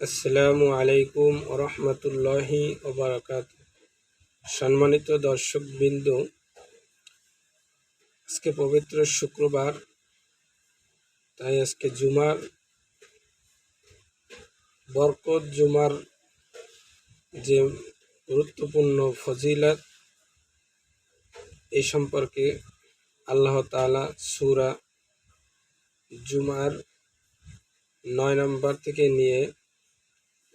আসসালামু আলাইকুম রহমতুল্লাহি ওবরাকাত সম্মানিত দর্শক বিন্দু আজকে পবিত্র শুক্রবার, তাই আজকে জুমার, বরকত জুমার যে গুরুত্বপূর্ণ ফজিলত এই সম্পর্কে আল্লাহ তালা সুরা জুমার নয় নম্বর থেকে নিয়ে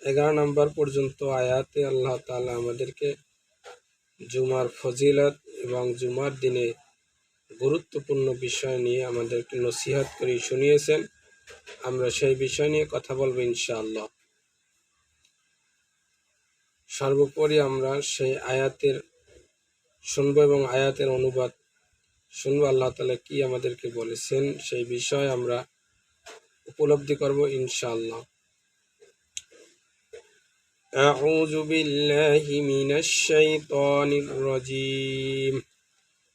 এগারো নম্বর পর্যন্ত আয়াতে আল্লাহ তালা আমাদেরকে জুমার ফজিলত এবং জুমার দিনে গুরুত্বপূর্ণ বিষয় নিয়ে আমাদেরকে নসিহত করে শুনিয়েছেন। আমরা সেই বিষয় নিয়ে কথা বলব ইনশাআল্লাহ। সর্বোপরি আমরা সেই আয়াতের শুনব এবং আয়াতের অনুবাদ শুনব, আল্লাহ তাআলা কি আমাদেরকে বলেছেন সেই বিষয় আমরা উপলব্ধি করব ইনশাআল্লাহ। أعوذ بالله من الشيطان الرجيم.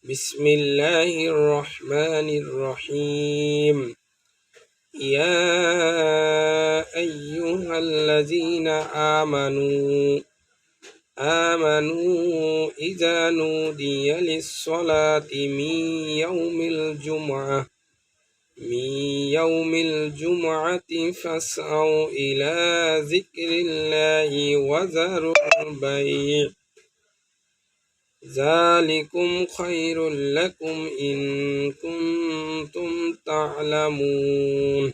بسم الله الرحمن الرحيم. يا أيها الذين آمنوا آمنوا إذا نودي للصلاة من يوم الجمعة. من يوم الجمعة فاسعوا إلى ذكر الله وذروا البيع ذلكم خير لكم إن كنتم تعلمون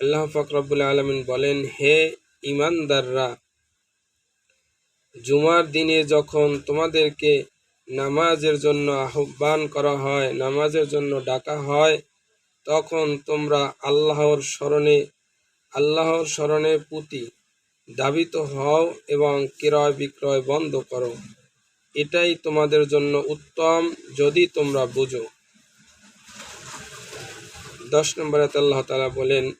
আল্লাহ ফকরাবুল আলমিন বলেন হে ইমানদাররা জুমার দিনে যখন তোমাদেরকে নামাজের জন্য আহ্বান করা হয়, নামাজের জন্য ডাকা হয়, তখন তোমরা আল্লাহর স্মরণে আল্লাহর স্মরণে পুঁতি দাবিত হও এবং ক্রয় বিক্রয় বন্ধ করো। এটাই তোমাদের জন্য উত্তম যদি তোমরা বুঝো। দশ নম্বরে আল্লাহ তালা বলেন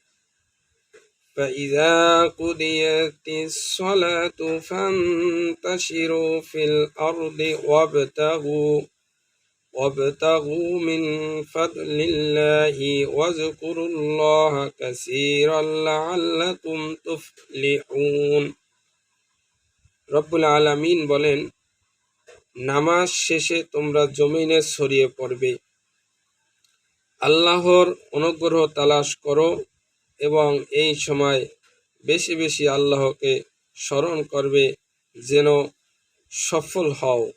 فإذا قضيت الصلاة فانتشروا في الأرض وابتغوا وابتغوا من فضل الله واذكروا الله كثيرا لعلكم تفلحون রব্বুল আলামিন বলেন নামাজ শেষে তোমরা জমিনে ছড়িয়ে পড়বে আল্লাহর অনুগ্রহ তালাশ করো এবং এই সময় বেশি বেশি আল্লাহকে স্মরণ করবে যেন সফল হও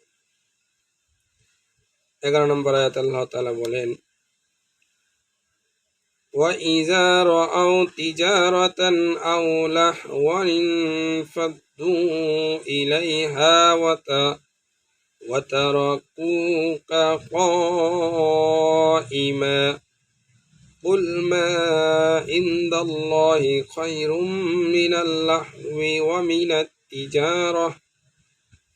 এগারো নম্বর আয়াত আল্লাহ তালা বলেন وإذا رأوا تجارة أو لهوا انفضوا إليها وت وتركوك قائما قل ما عند الله خير من اللهو ومن التجارة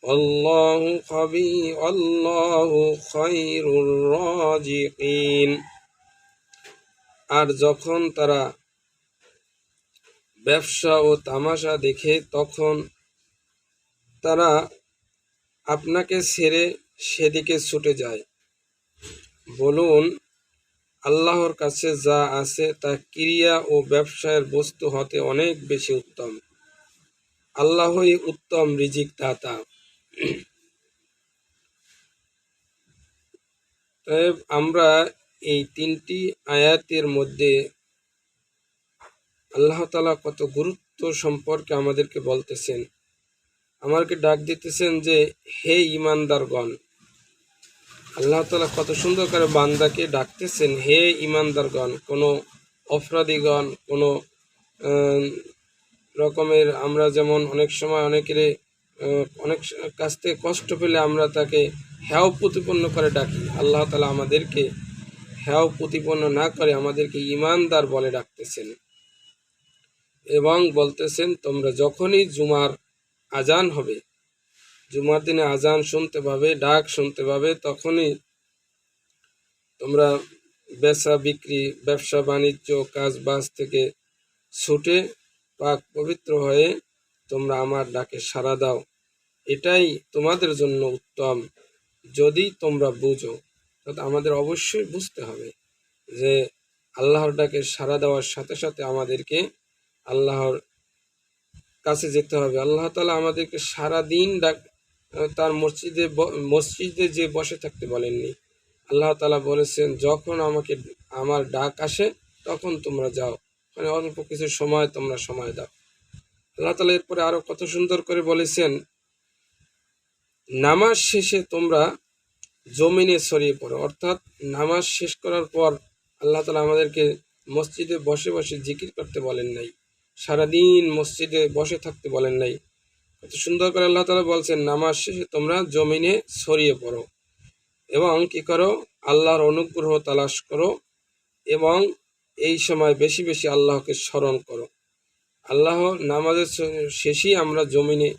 والله خبير الله خير الرازقين আর যখন তারা ব্যবসা ও তামাশা দেখে তখন তারা আপনাকে ছেড়ে সেদিকে ছুটে যায় বলুন আল্লাহর কাছে যা আছে তা ক্রিয়া ও ব্যবসায়ের বস্তু হতে অনেক বেশি উত্তম। আল্লাহই উত্তম রিজিক দাতা আমরা এই তিনটি আয়াতের মধ্যে আল্লাহ তালা কত গুরুত্ব সম্পর্কে আমাদেরকে বলতেছেন। আমাকে ডাক দিতেছেন যে, হে ইমানদারগণ আল্লাহ তালা কত সুন্দর করে বান্দাকে ডাকতেছেন, হে ইমানদারগণ কোনো অপরাধীগণ, কোনো রকমের আমরা যেমন অনেক সময় অনেকের অনেক কাছ থেকে কষ্ট পেলে আমরা তাকে হ্যাও প্রতিপন্ন করে ডাকি। আল্লাহ তালা আমাদেরকে হ্যাও প্রতিপন্ন না করে আমাদেরকে ইমানদার বলে ডাকতেছেন। এবং বলতেছেন, তোমরা যখনই জুমার আজান হবে জুমার দিনে আজান শুনতে পাবে, ডাক শুনতে পাবে, তখনই তোমরা বেচা বিক্রি, ব্যবসা, বাণিজ্য, কাজ বাজ থেকে ছুটে পাক পবিত্র হয়ে তোমরা আমার ডাকে সাড়া দাও। এটাই তোমাদের জন্য উত্তম। যদি তোমরা বুঝো তাহলে আমাদের অবশ্যই বুঝতে হবে যে আল্লাহর ডাকে সাড়া দেওয়ার সাথে সাথে আমাদেরকে আল্লাহর কাছে যেতে হবে। আল্লাহ তালা আমাদেরকে সারা দিন ডাক তার মসজিদে মসজিদে যে বসে থাকতে বলেননি। আল্লাহ তালা বলেছেন, যখন আমাকে, আমার ডাক আসে, তখন তোমরা যাও। মানে অল্প কিছু সময় তোমরা সময় দাও। আল্লাহ তালা এরপরে আরও কত সুন্দর করে বলেছেন, নামাজ শেষে তোমরা জমিনে ছড়িয়ে পড়ো। অর্থাৎ নামাজ শেষ করার পর আল্লাহ তালা আমাদেরকে মসজিদে বসে বসে জিকির করতে বলেন নাই। সারাদিন মসজিদে বসে থাকতে বলেন নাই। কত সুন্দর করে আল্লাহ তালা বলছেন, নামাজ শেষে তোমরা জমিনে ছড়িয়ে পড়ো এবং কি করো? আল্লাহর অনুগ্রহ তালাশ করো এবং এই সময় বেশি বেশি আল্লাহকে স্মরণ করো। আল্লাহ নামাজের শেষেই আমরা জমিনে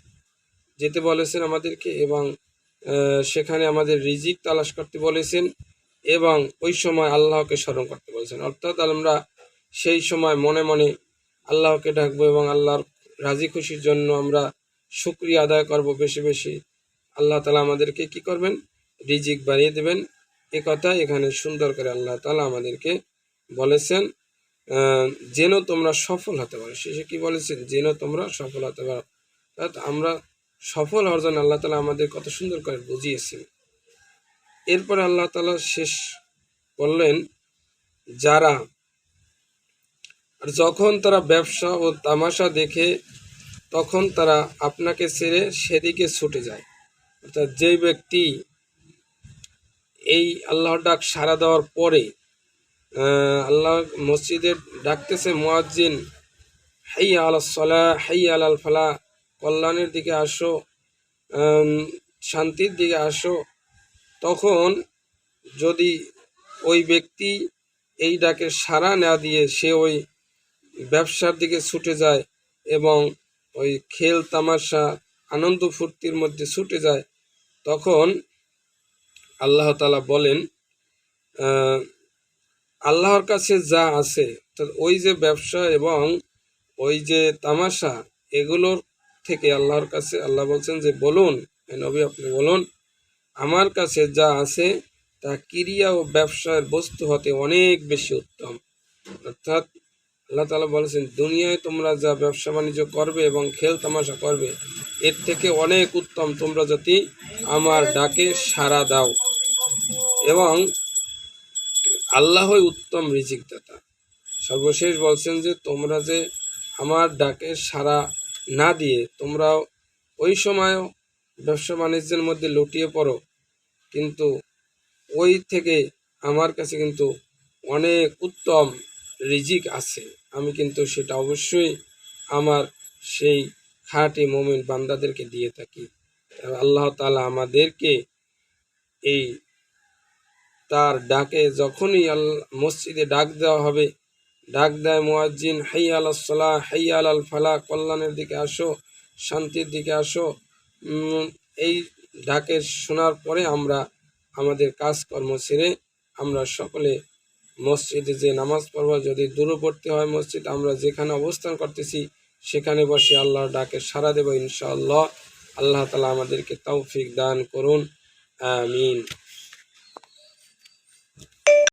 যেতে বলেছেন আমাদেরকে এবং সেখানে আমাদের রিজিক তালাশ করতে বলেছেন এবং ওই সময় আল্লাহকে স্মরণ করতে বলেছেন। অর্থাৎ আমরা সেই সময় মনে মনে আল্লাহকে ডাকবো এবং আল্লাহর রাজি খুশির জন্য আমরা শুক্রিয়া আদায় করব বেশি বেশি। আল্লাহ তালা আমাদেরকে কি করবেন? রিজিক বাড়িয়ে দেবেন। এ কথা এখানে সুন্দর করে আল্লাহ তালা আমাদেরকে বলেছেন। যেন তোমরা সফল হতে পারো। শেষে কি বলেছেন? যেন তোমরা সফল হতে পারো। অর্থাৎ আমরা সফল জন্য আল্লাহ তালা আমাদের কত সুন্দর করে বুঝিয়েছেন। এরপরে আল্লাহ তালা শেষ বললেন, যারা, আর যখন তারা ব্যবসা ও তামাশা দেখে তখন তারা আপনাকে ছেড়ে সেদিকে ছুটে যায়। অর্থাৎ যেই ব্যক্তি এই আল্লাহর ডাক সাড়া দেওয়ার পরে আল্লাহ মসজিদে ডাকতেছে মুয়াজ্জিন, হাইয়া আল সলা, হাইয়া আল ফালা, কল্যাণের দিকে আসো শান্তির দিকে আসো। তখন যদি ওই ব্যক্তি এই ডাকে সাড়া না দিয়ে সে ওই ব্যবসার দিকে ছুটে যায় এবং ওই খেল তামাশা, আনন্দ ফুর্তির মধ্যে ছুটে যায়, তখন আল্লাহ তালা বলেন আল্লাহর কাছে যা আছে ওই যে ব্যবসা এবং ওই যে তামাশা, এগুলোর থেকে আল্লাহর কাছে আল্লাহ বলছেন যে, বলুন নবী আপনি বলুন, আমার কাছে যা আছে, তা ক্রিয়া ও ব্যবসার বস্তু হতে অনেক বেশি উত্তম। অর্থাৎ আল্লাহ তালা বলেছেন, দুনিয়ায় তোমরা যা ব্যবসা বাণিজ্য করবে এবং খেল তামাশা করবে, এর থেকে অনেক উত্তম তোমরা যদি আমার ডাকে সাড়া দাও। এবং আল্লাহই উত্তম রিজিকদাতা। সর্বশেষ বলছেন যে, তোমরা যে আমার ডাকে সাড়া না দিয়ে তোমরা ওই সময়ও ব্যবসা বাণিজ্যের মধ্যে লুটিয়ে পড়ো, কিন্তু ওই থেকে আমার কাছে কিন্তু অনেক উত্তম রিজিক আছে। আমি কিন্তু সেটা অবশ্যই আমার সেই খাঁটি মমিন বান্দাদেরকে দিয়ে থাকি। আল্লাহ তালা আমাদেরকে এই তার ডাকে যখনই আল মসজিদে ডাক দেওয়া হবে, ডাক দেয় মুয়াজ্জিন, হাই আল সালাহ, হাই আল ফালা কল্যাণের দিকে আসো, শান্তির দিকে আসো। এই ডাকে শোনার পরে আমরা, আমাদের কাজকর্ম ছেড়ে আমরা সকলে মসজিদে যে নামাজ পড়ব, যদি দূরবর্তী হয় মসজিদ, আমরা যেখানে অবস্থান করতেছি, সেখানে বসে আল্লাহর ডাকে সাড়া দেব ইনশাআল্লাহ। আল্লাহ তালা আমাদেরকে তৌফিক দান করুন। আমিন।